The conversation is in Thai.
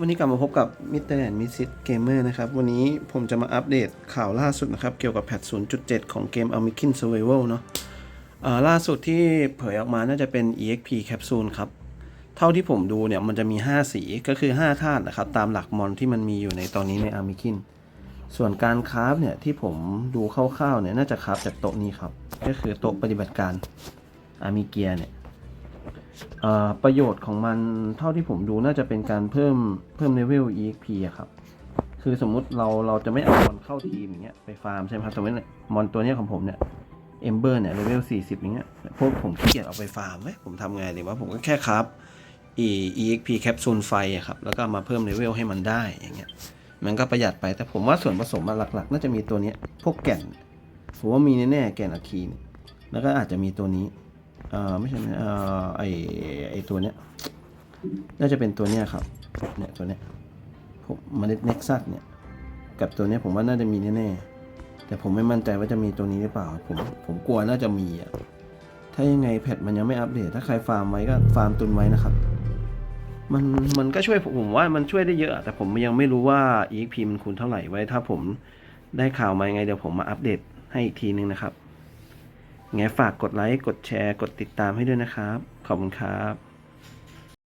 วันนี้กลับมาพบกับมิสเตอร์แอนด์มิสซิสเกมเมอร์นะครับ วันนี้ผมจะมาอัปเดตข่าวล่าสุดนะครับ เกี่ยวกับแพท 0.7 ของเกม a m i k i n Survival เนาะอ่อล่าสุดที่เผยออกมาน่าจะเป็น EXP Capsule ครับ เท่าที่ผมดูเนี่ยมันจะมี 5 สีก็คือ 5 ธาตุนะครับ ตามหลักมอนที่มันมีอยู่ในตอนนี้ใน a m i k i n ส่วนการคราฟเนี่ยที่ผมดูคร่าวๆเนี่ยน่าจะคราฟจากโต๊ะนี้ครับ ก็คือโต๊ะปฏิบัติการอามิเกียเนี่ย ประโยชน์ของมันเท่าที่ผมดูน่าจะเป็นการเพิ่มเพิ่มเลเวล EXP อะครับ คือสมมุติเราเราจะไม่เอามอนเข้าทีมอย่างเงี้ยไปฟาร์มใช่ไหมครับสมมติมอนตัวเนี้ยของผมเนี่ยเอมเบอร์เนี่ยเลเวล40อย่างเงี้ยพวกผมขี้เกียจเอาไปฟาร์มเว้ยผมทำไงดีวะผมก็แค่ครับ exp แคปซูลไฟอะครับแล้วก็มาเพิ่มเลเวลให้มันได้อย่างเงี้ยมันก็ประหยัดไปแต่ผมว่าส่วนผสมมาหลักๆ น่าจะมีตัวนี้พวกแก่นผมว่ามีแน่ๆแก่นอะคีนแล้วก็อาจจะมีตัวนี้ เอ่อไม่ใช่เอ่อไอไอตัวเนี้ยน่าจะเป็นตัวเนี้ยครับเนี่ยตัวเนี้ยผมเมล็ดเน็กซัสเนี่ยกับตัวเนี้ยผมว่าน่าจะมีแน่ๆแต่ผมไม่มั่นใจว่าจะมีตัวนี้หรือเปล่า ผมผมกลัวน่าจะมีอะถ้ายังไงแพทมันยังไม่อัปเดต ถ้าใครฟาร์มไว้ก็ฟาร์มตุนไว้นะครับ มันมันก็ช่วยผมว่ามันช่วยได้เยอะอะแต่ผมยังไม่รู้ว่า EXP มันคูณเท่าไหร่ไว้ ถ้าผมได้ข่าวมายังไงเดี๋ยวผมมาอัปเดตให้อีกทีนึงนะครับ ไงฝากกดไลค์ กดแชร์ กดติดตามให้ด้วยนะครับ ขอบคุณครับ